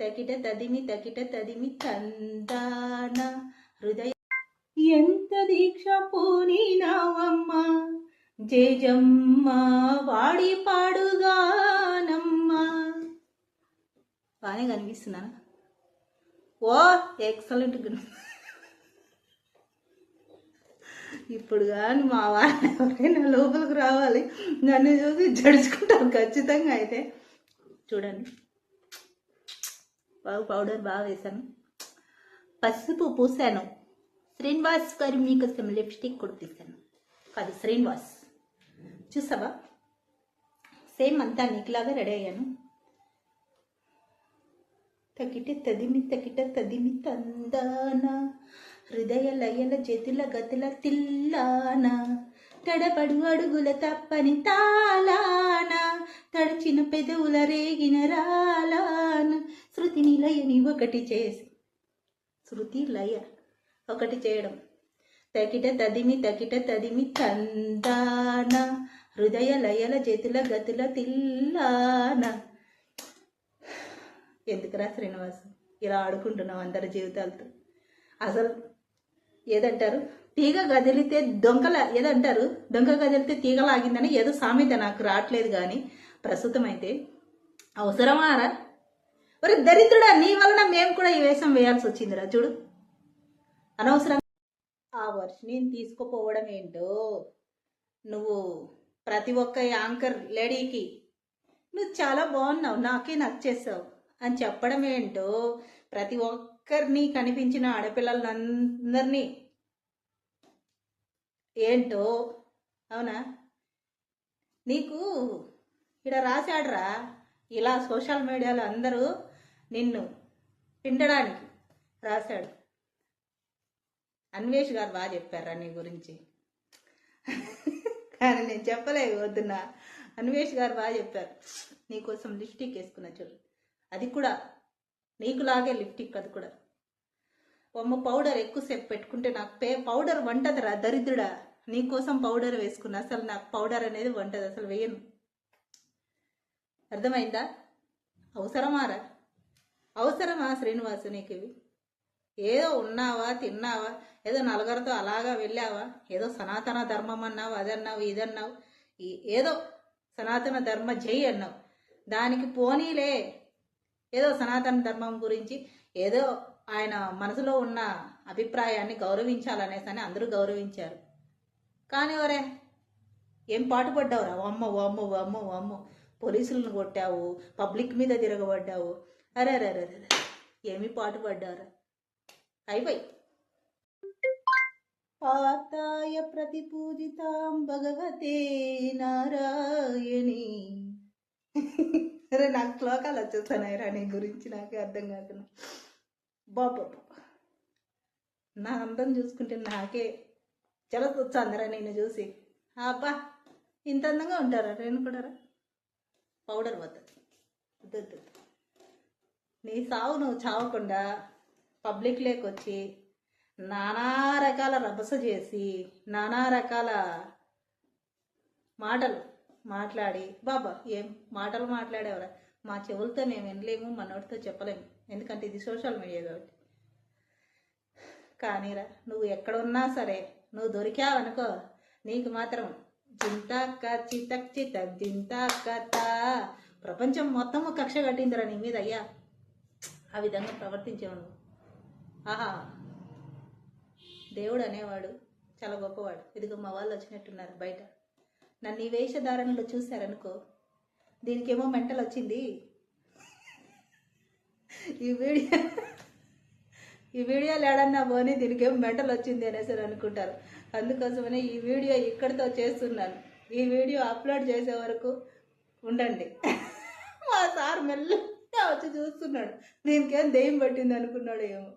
తకిట తదిమి తకిట తదిమి తందాన హృదయ ఎంత దీక్ష పూనినావమ్మ? జేజమ్మ వాడి పాడుగానమ్మ. బాగానే కనిపిస్తున్నాను ఓ ఎక్సలెంట్ ఇప్పుడు కానీ మా వాళ్ళు ఎవరైనా లోపలికి రావాలి నన్ను చూసి జడుచుకుంటారు ఖచ్చితంగా అయితే. చూడండి. బాగా పౌడర్ బాగా వేశాను పసుపు పూసాను. శ్రీనివాస్ గారి మీకోసం లిప్స్టిక్ కుడిపిస్తాను కాదు శ్రీనివాస్. చూసావా? సేమ్ అంతా నీకులాగా రెడీ అయ్యాను. తగిట తదిమి తగిట తదిమి తందాన హృదయ లయల చేతుల గతుల తిల్లాన తడపడు అడుగుల తప్పని తాళాన తడచిన పెదవుల రేగిన రాలాన శృతి లయని ఒకటి చేసి. శృతి లయ ఒకటి చేయడం. తకిట తదిమి తకిట తదిమి తందాన హృదయ లయల చేతుల గతుల తిల్లాన. ఎందుకురా శ్రీనివాస్? ఇలా ఆడుకుంటున్నాం అందరి జీవితాలతో. అసలు ఏదంటారు? తీగ గదిలితే దొంగల ఏదంటారు? దొంగ గదిలితే తీగలాగిందని ఏదో సామెత నాకు రావట్లేదు కానీ ప్రస్తుతం అయితే అవసరమారా? మరి దరిద్రుడా నీ వలన మేము కూడా ఈ వేషం వేయాల్సి వచ్చిందిరా చూడు. అనవసరం ఆ వర్షిని తీసుకుపోవడం ఏంటో నువ్వు ప్రతి ఒక్క యాంకర్ లేడీకి నువ్వు చాలా బాగున్నావు నాకే నచ్చేసావు అని చెప్పడం ఏంటో ప్రతి ఒక్కరిని కనిపించిన ఆడపిల్లలందరినీ ఏంటో అవునా? నీకు ఇక్కడ రాశాడురా ఇలా సోషల్ మీడియాలో అందరూ నిన్ను పిండడానికి రాశాడు. అన్వేష్ గారు బాగా చెప్పారా నీ గురించి. కానీ నేను చెప్పలేదు వద్దున్న అన్వేష్ గారు బాగా చెప్పారు. నీకోసం లిప్స్టిక్ వేసుకున్నా చూడు. అది కూడా నీకులాగే లిప్టిక్ అది కూడా. అమ్మ పౌడర్ ఎక్కువసేపు పెట్టుకుంటే నాకు పే పౌడర్ వంటదిరా దరిద్రుడా? నీకోసం పౌడర్ వేసుకున్నా అసలు నాకు పౌడర్ అనేది వంటది. అసలు వేయను. అర్థమైందా? అవసరమారా? అవసరమా శ్రీనివాసు నీకు ఇవి ఏదో ఉన్నావా తిన్నావా? ఏదో నలుగురితో అలాగా వెళ్ళావా? ఏదో సనాతన ధర్మం అన్నావు అదన్నావు ఇదన్నావు. ఏదో సనాతన ధర్మ జై అన్నావు. దానికి పోనీలే. ఏదో సనాతన ధర్మం గురించి ఏదో ఆయన మనసులో ఉన్న అభిప్రాయాన్ని గౌరవించాలనేసి అని అందరూ గౌరవించారు. కానీ ఒరే ఏం పాటు పడ్డావురా అమ్మ అమ్మ అమ్మ అమ్మ పోలీసులను కొట్టావు పబ్లిక్ మీద తిరగబడ్డావు. అరే అరే అరే అరే ఏమి పాటు పడ్డావురా అయిపోయి. పాతాయ ప్రతిపూజితాం భగవతే నారాయణి. అరే నాకు శ్లోకాలు వచ్చేస్తున్నాయి రా నీ గురించి నాకే అర్థం కాకుండా. బాబా నా అందం చూసుకుంటే నాకే చాలా వచ్చాందిరా నేను చూసి. అబ్బా ఇంత అందంగా ఉంటారా? నేను కూడా రా. పౌడర్ వద్దు వద్దు, వద్దు. నీ సావు నువ్వు చావకుండా పబ్లిక్ లేకొచ్చి నానా రకాల రభస చేసి నానా రకాల మాటలు మాట్లాడి బాబా ఏం మాటలు మాట్లాడేవరా? మా చెవులతో మేము వినలేము మా నోటితో చెప్పలేము. ఎందుకంటే ఇది సోషల్ మీడియా కాబట్టి. కానీరా నువ్వు ఎక్కడున్నా సరే నువ్వు దొరికావనుకో నీకు మాత్రం చింతక్క చితక్ చితక్ చింతక్కత తా. ప్రపంచం మొత్తము కక్ష కట్టిందిరా నీ మీద అయ్యా. ఆ విధంగా ప్రవర్తించేవాడు. ఆహా. దేవుడు అనేవాడు చాలా గొప్పవాడు. ఇదిగో మా వాళ్ళు వచ్చినట్టున్నారు బయట. నన్ను ఈ వేషధారణలో చూశారనుకో దీనికేమో మెంటల్ వచ్చింది. ఈ వీడియో ఈ వీడియోలు లేడన్నా పోనీ దీనికేమో మెంటల్ వచ్చింది అనేసి అనుకుంటారు. అందుకోసమనే ఈ వీడియో ఇక్కడితో చేస్తున్నాను. ఈ వీడియో అప్లోడ్ చేసే వరకు ఉండండి. మా సార్ మెల్ల వచ్చి చూస్తున్నాడు. దీనికేం దెయ్యం పట్టింది అనుకున్నాడు ఏమో